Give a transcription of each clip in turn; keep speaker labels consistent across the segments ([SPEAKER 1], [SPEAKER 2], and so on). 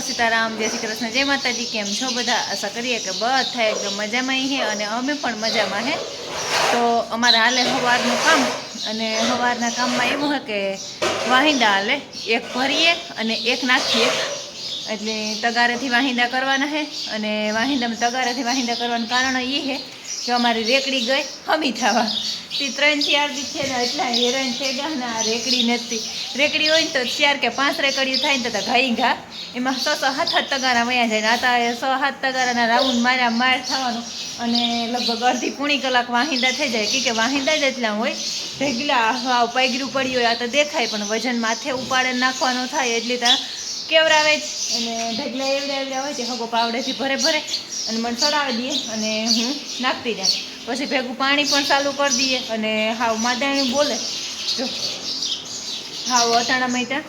[SPEAKER 1] સીતારામ, જય શ્રી કૃષ્ણ, જય માતાજી, કેમ છો બધા? આશા કરીએ કે બધા એકદમ મજામાં હે અને અમે પણ મજામાં હે. તો અમારે હાલે સવારનું કામ અને સવારના કામમાં એવું હે કે વાહિંદા હાલે, એક ભરીએ અને એક નાખીએ. એટલે તગારેથી વાહિંદા કરવાના હે અને વાહિંદામાં તગારેથી વાહિંદા કરવાનું કારણ એ છે કે અમારી રેકડી ગઈ, હમી થવા. તે ત્રણ ચાર બી છે ને એટલા હેરાન થઈ ગયા ને આ રેકડી નથી. રેકડી હોય ને તો ચાર કે પાંચ રેકડીઓ થાય ને તો ઘાઈ ઘા. એમાં સો સો હાથ હાથ તગારા વયા જાય ને આ એ સો હાથ તગારાના રાઉન્ડ માર્યા માર થવાનું. અને લગભગ અડધી પૂણી કલાક વાહિંદા થઈ જાય. કે વાહિંદા જ એટલા હોય ઢેગલા હાવ પૈગરું પડ્યું હોય, આ તો દેખાય, પણ વજન માથે ઉપાડે નાખવાનું થાય એટલે તો કેવરાવે જ. અને ઢગલા એવડા એવડા હોય તે હગો પાવડેથી ભરે ભરે. અને મને ચડાવી દઈએ અને હું નાખતી જાય પછી ભેગું પાણી પણ ચાલુ કરી દઈએ અને હાવ માદાણી બોલે. જો, હાવ અથાણા મૈતા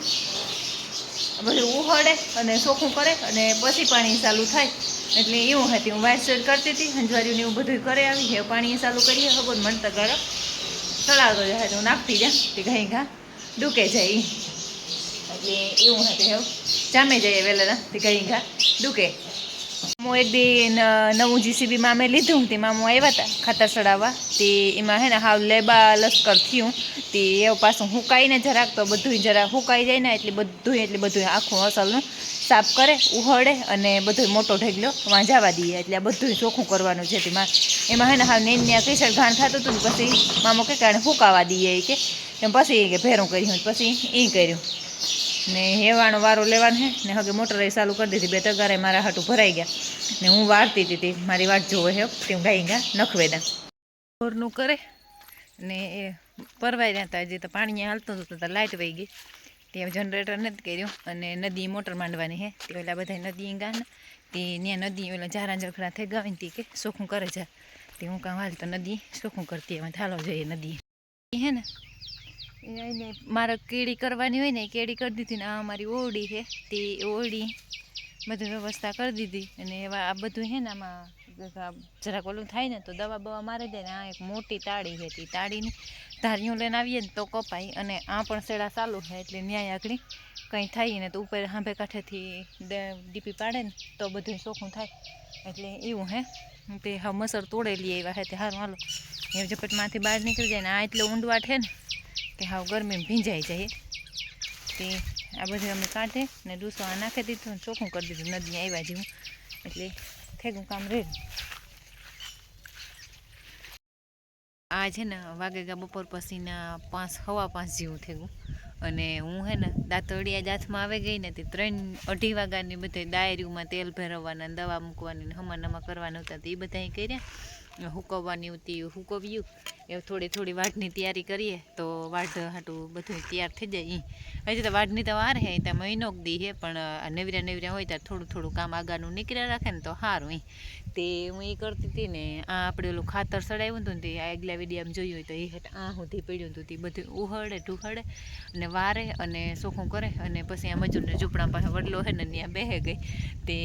[SPEAKER 1] બધું ઉહળે અને ચોખ્ખું કરે અને પછી પાણી ચાલુ થાય. એટલે એવું હતી. હું વાઇટ સેડ કરતી હતી હંજવારીયું ને એવું બધું કરે આવી. હે પાણી ચાલુ કરીએ. ખબર, મન તો ગરમ ચડાવતો જાય. હું નાખતી જા તે ઘાઈ ઘા ડૂકે જાય એટલે એવું હતું હેવ જામે જઈએ વહેલા તે ઘાઈ ઘા ડૂકે. હું એક દી નવું જીસીબીમાં અમે લીધું તેમાં હું આવ્યા હતા ખાતર ચડાવવા. તે એમાં હે ને હાવ લેબા લશ્કર થયું. તે એવું પાછું હુકાઈને જરાક તો બધું જરાક હુકાઈ જાય ને એટલે બધું એટલે બધું આખું અસલનું સાફ કરે, ઉહળે અને બધું મોટો ઢગલો વાંઝાવા દઈએ એટલે આ બધું ચોખ્ખું કરવાનું છે તેમાં. એમાં હે ને હાવ નેન ત્યાં કેસર ઘાણ થતું હતું પછી મામો કે કારણે હુકાવા દઈએ કે. પછી કે ભેરું કર્યું પછી એ કર્યું. ને હેવાનો વારો લેવાનો હે, ને હવે મોટર એ ચાલુ કરી દીધી. બે તગારે મારા હાટું ભરાઈ ગયા. ને હું વાળતી હતી તે, મારી વાટ જોવે હે તે હું ગાઈ ગયા, નખવે દા. ઘરનું કરે ને એ પરવાઈ રહ્યા હતા હજી તો પાણી હાલતું હતું, તો લાઇટ વહી ગઈ. તે જનરેટર નથી કર્યું અને નદી મોટર માંડવાની હે. તે ઓલા બધા નદી ગયા તે ત્યાં નદી ઓલા ઝારા જળખડા થઈ ગયા ને કે સોખું કરે છે તે હું કાં હાલ તો નદી સોખું કરતી એમાં થાલો જોઈએ નદી. હે ને? એને મારે કેળી કરવાની હોય ને કેળી કરી દીધી ને આ અમારી ઓરડી છે. તે ઓરડી બધી વ્યવસ્થા કરી દીધી. અને એવા આ બધું છે ને આમાં જરાક ઓલું થાય ને તો દવા બવા મારી દે ને આ એક મોટી તાળી છે. તે તાળીની ધારીઓ લઈને આવીએ ને તો કપાય. અને આ પણ સેડા ચાલુ છે એટલે ન્યાય આગળ કંઈ થાય ને તો ઉપર હાંભે કાંઠેથી ડીપી પાડે ને તો બધું ચોખ્ખું થાય. એટલે એવું હે તે હા મસર તોડેલી એવા હે તે સારું હાલો. એ ઝપટમાંથી બહાર નીકળી જાય ને આ એટલે ઊંડવાટ છે ને કે હાવ ગરમીમાં ભીંજાઈ જાય. તે આ બધું અમે કાઢે ને ડૂસો આ નાખી દીધું ચોખ્ખું કરી દીધું. નદી આવ્યા જેવું. એટલે થેગું કામ રહે આ છે ને વાગેગા બપોર પછીના પાંચ, હવા પાંચ જેવું થયું અને હું હે ને દાંતળિયા જાથમાં આવી ગઈ ને તે ત્રણ અઢી વાગ્યાની બધે ડાયરીમાં તેલ ભેરવવાના દવા મૂકવાની હમા કરવાના હતા તે એ બધા કર્યા હુકવવાની હતી, હુકવ્યું. એ થોડી થોડી વાઢની તૈયારી કરીએ તો વાઢ હાટું બધું તૈયાર થઈ જાય ઈ. હજી તો વાઢની તો વાર હે ત્યાં મહિનો દી હે, પણ નેવર્યા નવરા નવરા હોય ત્યારે થોડું થોડું કામ આગાનું નીકળ્યા રાખે ને તો સારું ઈ. તે હું એ કરતી હતી ને, આ આપણે ઓલું ખાતર ચડાવ્યું હતું ને તે આગલા વિડીયામાં જોયું હોય તો એ હેઠ આ સુધી પડ્યું હતું તે બધું ઉહળે, ઢુહળે અને વારે અને સોખું કરે અને પછી આ મજૂરને ઝૂંપડા પાસે વડલો હે ને ત્યાં બેહે ગઈ. તે,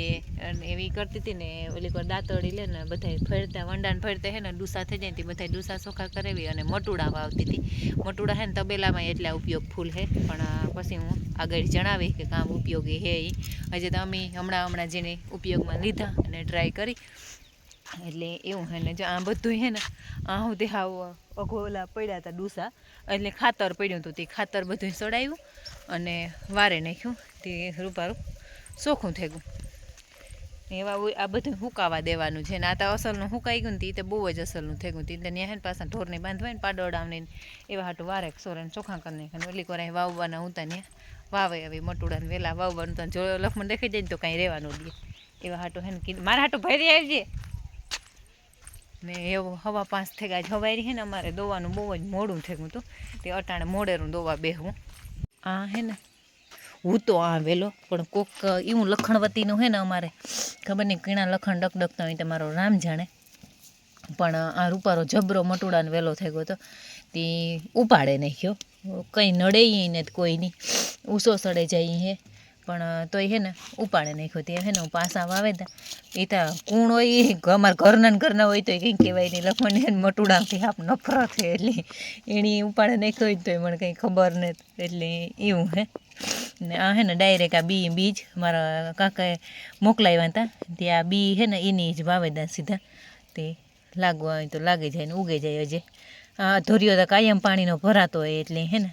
[SPEAKER 1] અને એવી કરતી હતી ને, ઓલી દાંતળી લે ને બધા ફરતા, વંડાને ફરતા હે ને, ડૂસા થઈ જાય તે બધા ડૂસા ચોખ્ખા કરાવી અને મટુડા વાવતી હતી. મટુડા હે ને તબેલામાં એટલા ઉપયોગ ફૂલ હે, પણ પછી હું આગળ જણાવી કે કામ ઉપયોગી હે એ હજી તો અમે હમણાં હમણાં જેને ઉપયોગમાં લીધા અને ટ્રાય કરી. એટલે એવું હે ને જો આ બધું હે ને, આ સુધી હાવ અઘોલા પડ્યા હતા ડૂસા. એટલે ખાતર પડ્યું હતું તે ખાતર બધું ચડાવ્યું અને વારે નાખ્યું તે રૂપારું ચોખ્ખું થઈ ગયું. એવા આ બધું હુકાવા દેવાનું છે. ને આ તો અસલનું હુકાઈ ગયું ને તે બહુ જ અસલનું થઈ ગયું. તે ત્યાં હે ને પાછા ઢોરને બાંધવાય ને પાડોડાને એવા હાટું વારે સોરે ચોખા કરી નાખે ઓલી કોરાય વાવવાના હું તને વાવે હવે મટુડાને વહેલા વાવવાનું તને જો લખમણ દેખાઈ જાય ને તો કાંઈ રહેવાનું દે એવા હાટું હે ને કીધું, મારા હાટું ભરી આવજે. ને એવું હવા પાંચ થઈ ગયા હવારી હે ને અમારે દોવાનું બહુ જ મોડું થઈ ગયું હતું તે અટાણે મોડેરું દોવા બેહવું આ હે ને હું તો આ વેલો, પણ કોક એવું લખણવતીનું હે ને અમારે, ખબર નહીં, કીણા લખણ ડકડકતા હોય તમારો રામ જાણે. પણ આ રૂપારો જબરો મટુડાને વેલો થઈ ગયો હતો તે ઉપાડે નાખ્યો કંઈ નડે ને કોઈ નહીં. ઊસો સડે જાય હે. પણ તોય હે ને, ઉપાડે નાખ્યો તે હે ને હું પાસા વાવે તા એ તા કૂણ હોય અમારા ઘરના ને ઘરના હોય તો કંઈ કહેવાય નહીં. હે ને મટુડાથી આપ નફરત છે એટલે એની ઉપાડે નાખ્યો હોય ને તોય મને કંઈ ખબર નથી. એટલે એવું હે. ને આ હે ને ડાયરેક્ટ આ બી, બીજ મારા કાકાએ મોકલાવ્યા હતા. તે આ બી હે ને એની જ વાવેદા સીધા. તે લાગવા હોય તો લાગી જાય ને ઉગે જાય હજી. આ ધોરીઓ તો કાયમ પાણીનો ભરાતો હોય એટલે હે ને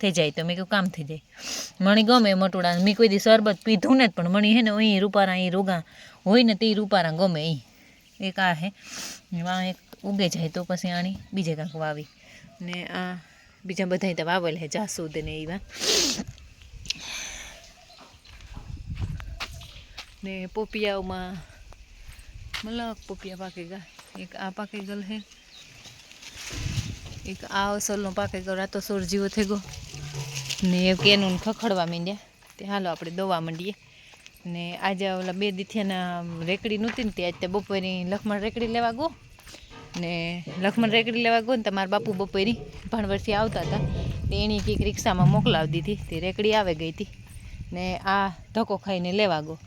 [SPEAKER 1] થઈ જાય તો મેં કહ્યું કામ થઈ જાય. મણી ગમે મટુડા. મેં કોઈ દી શરબત પીધું ને જ પણ મણી હે ને અહીં રૂપારા, અહીં રોગા હોય ને તે રૂપારા ગમે અહીં. એક આ હે. આ એક ઉગે જાય તો પછી આણી બીજે કાંક વાવી. ને આ બીજા બધા તો વાવેલ હે જાસૂદ ને એવા. ને પોપિયાઓમાં મલક પોપિયા પાકી ગયા એક આ પાકી ગયેલ હે. એક આ અસલનો પાકી ગયો રાતો સોર જેવો થઈ ગયો. ને એક એનું ખખડવા માંડ્યા. તે હાલો આપણે દોવા માંડીએ. ને આજે ઓલા બે દીથિયાના રેકડી નહોતી ને તે આજે તે બપોરની લખમણ રેકડી લેવા ગો ને લખમણ રેકડી લેવા ગયો ને તમારા બાપુ બપોરી ભાણવરથી આવતા હતા. તે એની કંઈક રિક્ષામાં મોકલાવી દીધી. તે રેકડી આવે ગઈ હતી. ને આ ધક્કો ખાઈને લેવા ગયો.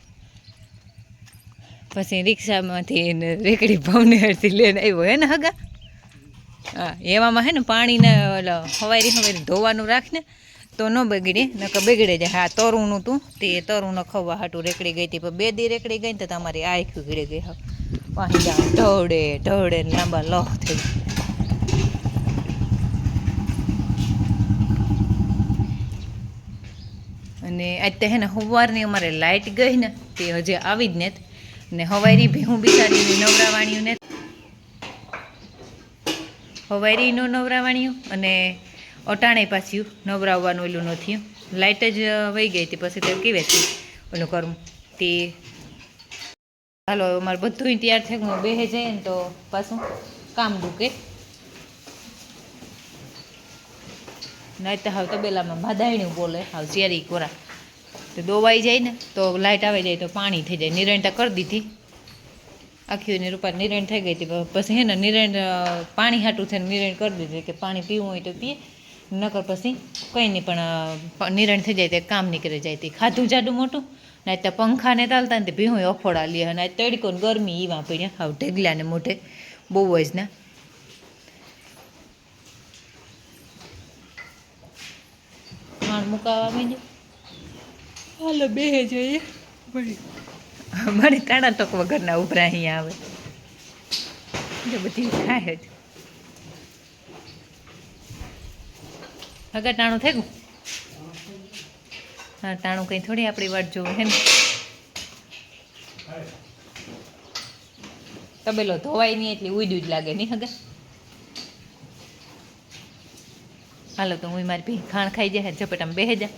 [SPEAKER 1] પછી રિક્ષામાંથી એને રેકડી ભાવને હરથી લઈને આવ્યો હે ને હગા? હા, એવામાં હે ને પાણીને ઓલો હવારી હવારી ધોવાનું રાખને તો ન બગડે, નકર બગડે જાય. હા તરુણનું તું, તે તરુણ ખવા હાટું રેકડી ગઈ હતી, પણ બે દી રેકડી ગઈ ને તો તમારી આંખ ગળી ગઈ હા. વાહિંદા ઢોળે ઢોળે લાંબા લોહ થઈ અને અત્યારે હે ને સવારની અમારે લાઇટ ગઈ ને, તે હજી આવી જ ને ને હવારી ભેહું બિચારીનું નવરાવાણીયું ને હવારી નો નવરાવાણીયું અને અટાણે પાછું નવરાવવાનું ઓલું નથી લાઇટ જ વહી ગઈ હતી, પછી તે કેવેથી ઓલું કરું. તે હાલો અમારે બધું તૈયાર થઈ ગયું. બેહે જાય ને તો પાછું કામ ડૂકે નહીં તો હાવ તબેલામાં ભાદાયણું બોલે. હાવ ચેરી કોરા. તો દોવાઈ જાય ને, તો લાઇટ આવી જાય તો પાણી થઈ જાય. નિરણતા કરી દીધી. આખી એની રૂપા નિરણ થઈ ગઈ હતી. પછી હે ને નિરણ પાણી હાટું થઈને નિરણ કરી દીધી. કે પાણી પીવું હોય તો પીએ. નકર પછી કંઈ નહીં, પણ નિરણ થઈ જાય તે કામ નીકળી જાય તે. ખાધું જાડું મોટું? ના તો પંખાને ચાલતા ને તે ભીહું અફોડા લે અને તડકો ગરમી એવા પડ્યા હાવ ઢેગલાને મોઢે. બહુ જ ના. ખાણ મુકાવા માંડ્યું? હાલો, બે જોઈએ. મારી તાણા તક વગરના ઉભરા અહીંયા આવે. જો બધી થાય જ. અગર ટાણું થઈ ગયું હા ટાણું કંઈ થોડી આપણી વાટ જોવે હે ને તબેલો ધોવાય નહીં એટલે ઉડ્યું જ લાગે, નહીં હગા? હાલો, તો હું મારી ભી ખાણ ખાઈ જાય, ઝપેટામાં બેહે જા.